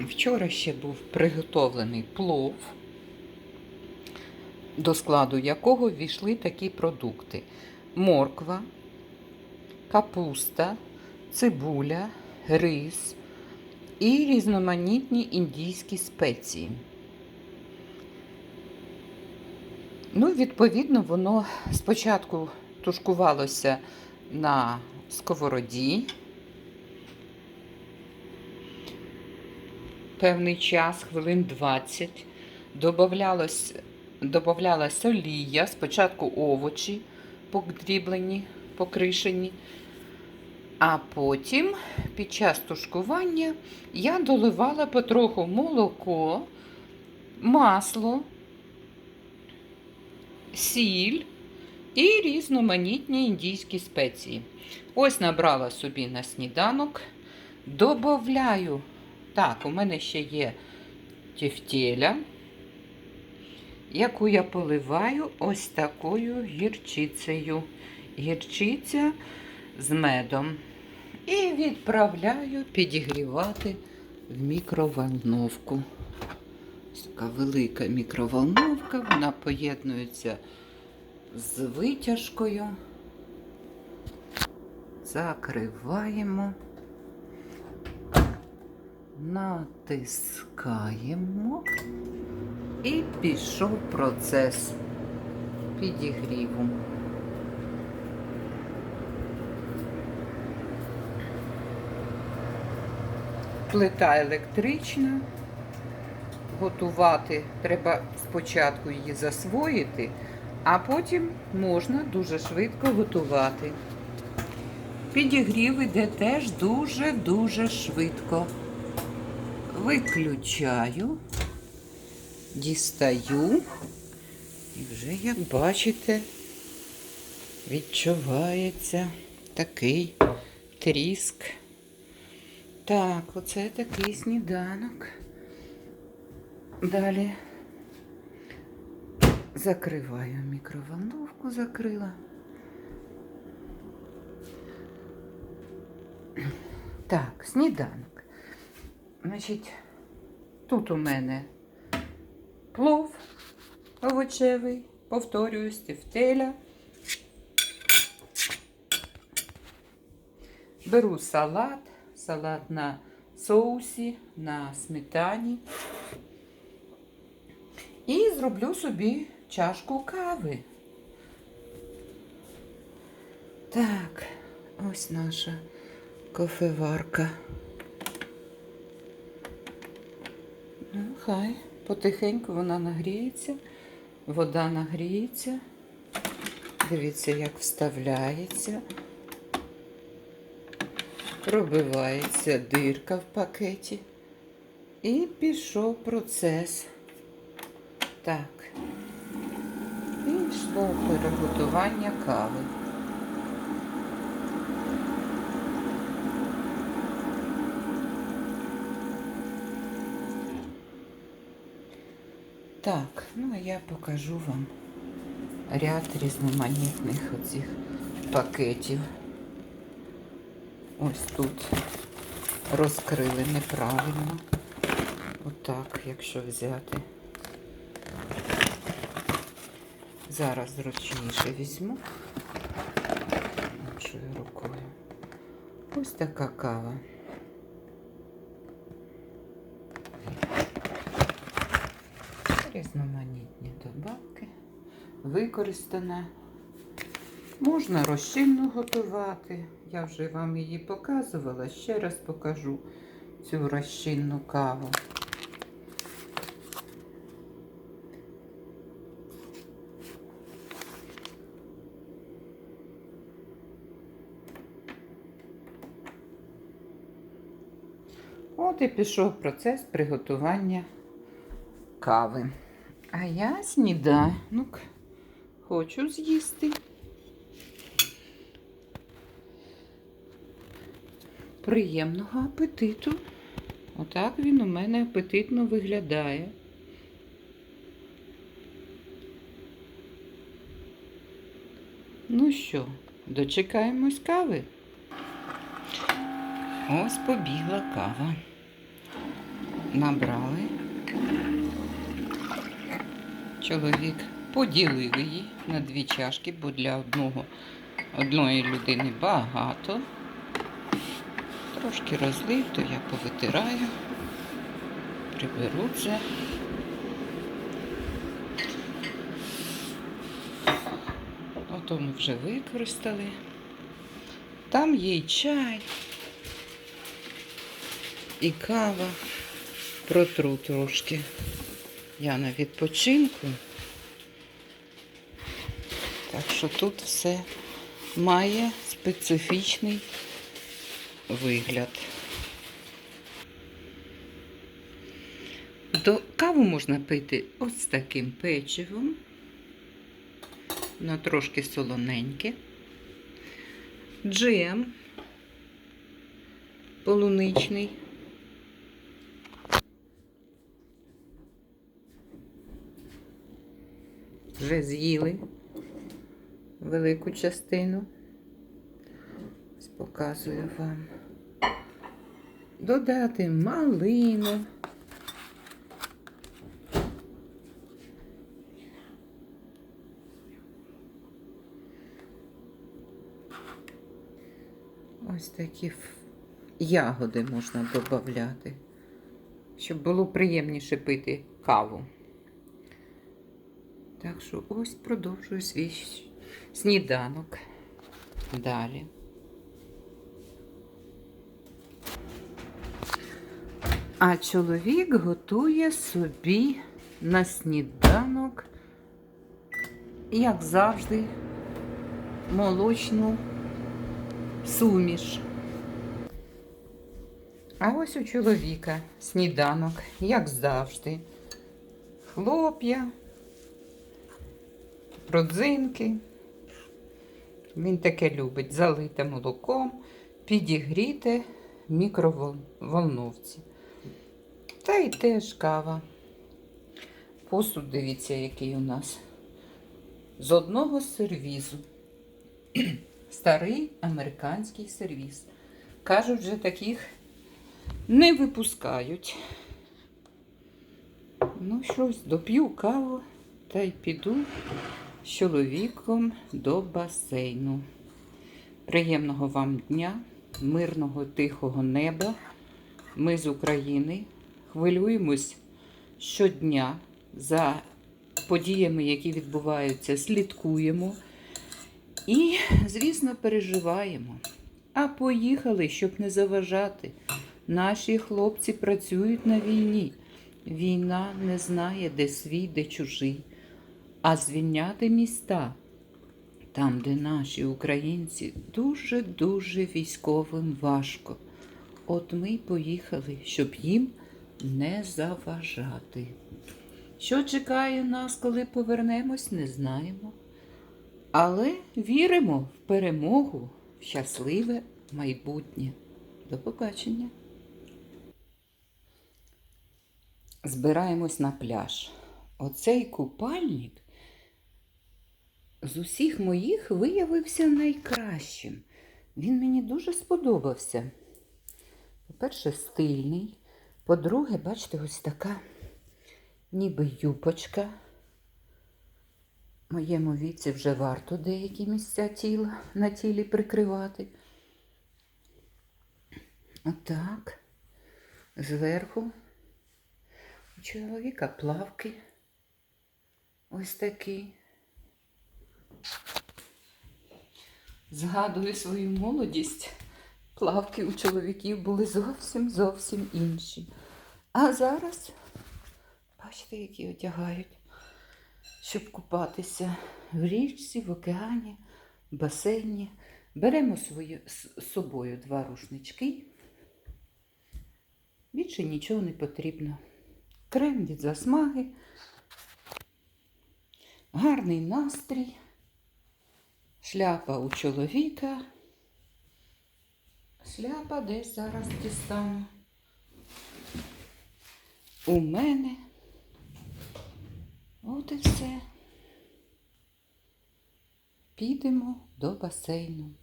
Вчора ще був приготовлений плов, до складу якого війшли такі продукти: морква, капуста, цибуля, рис і різноманітні індійські спеції. Ну, відповідно, воно спочатку тушкувалося на сковороді. Певний час, хвилин 20, добавлялось, добавлялась олія, спочатку овочі подріблені, покришені, а потім під час тушкування я доливала потроху молоко, масло, сіль і різноманітні індійські спеції. Ось набрала собі на сніданок, добавляю. Так, у мене ще є тефтєля, яку я поливаю ось такою гірчицею. Гірчиця з медом. І відправляю підігрівати в мікроволновку. Ось така велика мікроволновка, вона поєднується з витяжкою. Закриваємо. Натискаємо і пішов процес підігріву. Плита електрична. Готувати треба спочатку її засвоїти, а потім можна дуже швидко готувати. Підігрів іде теж дуже-дуже швидко. Виключаю, дістаю. І вже, як бачите, відчувається такий тріск. Так, оце такий сніданок. Далі закриваю мікроволновку, закрила. Так, сніданок. Значить, тут у мене плов овочевий, повторююсь, тефтеля. Беру салат, салат на соусі, на сметані. І зроблю собі чашку кави. Так, ось наша кофеварка. Ну, хай потихеньку вона нагріється, вода нагріється. Дивіться, як вставляється. Пробивається дирка в пакеті. І пішов процес. Так. І йшло приготування кави. Так, ну а я покажу вам ряд різноманітних оцих пакетів. Ось тут розкрили неправильно. Отак, якщо взяти. Зараз зручніше візьму. Іншою рукою. Ось така кава. Різноманітні добавки. Використана. Можна розчинну готувати. Я вже вам її показувала. Ще раз покажу цю розчинну каву. От і пішов процес приготування кави. А я сніданок хочу з'їсти. Приємного апетиту. Отак він у мене апетитно виглядає. Ну що, дочекаємось кави? Ось побігла кава. набрали. Чоловік поділив її на дві чашки, бо для одного, одної людини багато. Трошки розлив, то я повитираю, приберу це. Ото ми вже використали. Там є і чай, і кава. Протру трошки. Я на відпочинку. Так що тут все має специфічний вигляд. До каву можна пити ось таким печивом. Воно трошки солоненьке. Джем полуничний. Вже з'їли велику частину. Ось показую вам. Додати малину. Ось такі ягоди можна додати, щоб було приємніше пити каву. Так що ось продовжую свій сніданок. Далі. А чоловік готує собі на сніданок, як завжди, молочну суміш. А ось у чоловіка сніданок, як завжди. Хлоп'я, родзинки. Він таке любить залите молоком, підігріте в мікроволновці. Та й теж кава. Посуд, дивіться, який у нас. З одного сервізу. Старий американський сервіз. Кажуть, вже таких не випускають. Ну, щось, доп'ю каву та й піду з чоловіком до басейну. Приємного вам дня, мирного, тихого неба. Ми з України хвилюємось щодня за подіями, які відбуваються, слідкуємо. І, звісно, переживаємо. А поїхали, щоб не заважати. Наші хлопці працюють на війні. Війна не знає, де свій, де чужий. А звільняти міста, там, де наші українці, дуже-дуже військовим важко. От ми й поїхали, щоб їм не заважати. Що чекає нас, коли повернемось, не знаємо. Але віримо в перемогу, в щасливе майбутнє. До побачення. Збираємось на пляж. Оцей купальник з усіх моїх виявився найкращим. Він мені дуже сподобався. По-перше, стильний. По-друге, бачите, ось така ніби юбочка. В моєму віці вже варто деякі місця тіла на тілі прикривати. Отак. Зверху у чоловіка плавки. Ось такі. Згадую свою молодість. Плавки у чоловіків були зовсім зовсім інші. А зараз, бачите, які одягають щоб купатися в річці, в океані, в басейні. Беремо свої, з собою два рушнички. Більше нічого не потрібно. Крем від засмаги, гарний настрій, шляпа у чоловіка. Шляпа десь зараз дістану. У мене. От і все. Підемо до басейну.